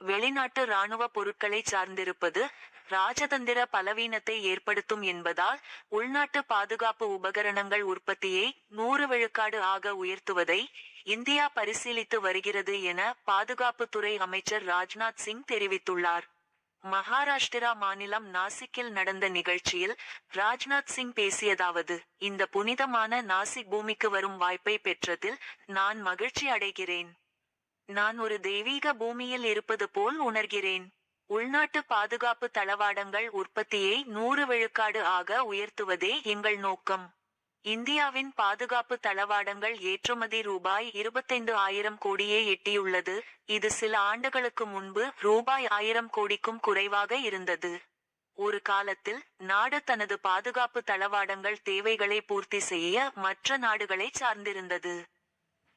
வெளிநாட்டு ராணுவ பொருட்களை சார்ந்திருப்பது ராஜதந்திர பலவீனத்தை ஏற்படுத்தும் என்பதால் உள்நாட்டு பாதுகாப்பு உபகரணங்கள் உற்பத்தியை நூறு விழுக்காடு ஆக உயர்த்துவதை இந்தியா பரிசீலித்து வருகிறது என பாதுகாப்புத்துறை அமைச்சர் ராஜ்நாத் சிங் தெரிவித்துள்ளார். மகாராஷ்டிரா மாநிலம் நாசிக்கில் நடந்த நிகழ்ச்சியில் ராஜ்நாத் சிங் பேசியதாவது இந்த புனிதமான நாசிக் பூமிக்கு வரும் வாய்ப்பை பெற்றதில் நான் மகிழ்ச்சி அடைகிறேன். நான் ஒரு தெய்வீக பூமியில் இருப்பது போல் உணர்கிறேன். உள்நாட்டு பாதுகாப்பு தளவாடங்கள் உற்பத்தியை நூறு விழுக்காடு ஆக உயர்த்துவதே எங்கள் நோக்கம். இந்தியாவின் பாதுகாப்பு தளவாடங்கள் ஏற்றுமதி ரூபாய் இருபத்தைந்து ஆயிரம் கோடியே எட்டியுள்ளது. இது சில ஆண்டுகளுக்கு முன்பு ரூபாய் ஆயிரம் கோடிக்கும் குறைவாக இருந்தது. ஒரு காலத்தில் நாடு தனது பாதுகாப்பு தளவாடங்கள் தேவைகளை பூர்த்தி செய்ய மற்ற நாடுகளை சார்ந்திருந்தது.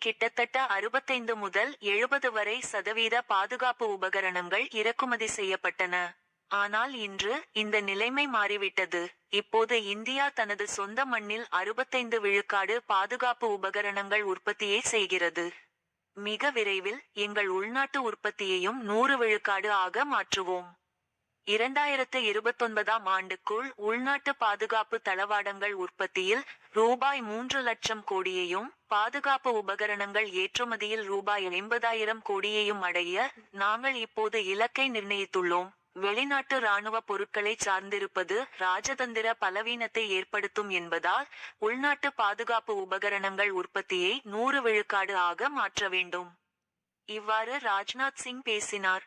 கிட்டத்தட்ட அறுபத்தைந்து முதல் எழுபது வரை சதவீத பாதுகாப்பு உபகரணங்கள் இறக்குமதி செய்யப்பட்டன. ஆனால் இன்று இந்த நிலைமை மாறிவிட்டது. இப்போது இந்தியா தனது சொந்த மண்ணில் அறுபத்தைந்து விழுக்காடு பாதுகாப்பு உபகரணங்கள் உற்பத்தியை செய்கிறது. மிக விரைவில் எங்கள் உள்நாட்டு உற்பத்தியையும் நூறு விழுக்காடு ஆக மாற்றுவோம். இரண்டாயிரத்து இருபத்தொன்பதாம் ஆண்டுக்குள் உள்நாட்டு பாதுகாப்பு தளவாடங்கள் உற்பத்தியில் ரூபாய் மூன்று லட்சம் கோடியையும் பாதுகாப்பு உபகரணங்கள் ஏற்றுமதியில் ரூபாய் ஐம்பதாயிரம் கோடியையும் அடைய நாங்கள் இப்போது இலக்கை நிர்ணயித்துள்ளோம். வெளிநாட்டு ராணுவ பொருட்களை சார்ந்திருப்பது ராஜதந்திர பலவீனத்தை ஏற்படுத்தும் என்பதால் உள்நாட்டு பாதுகாப்பு உபகரணங்கள் உற்பத்தியை நூறு விழுக்காடு ஆக மாற்ற வேண்டும். இவ்வாறு ராஜ்நாத் சிங் பேசினார்.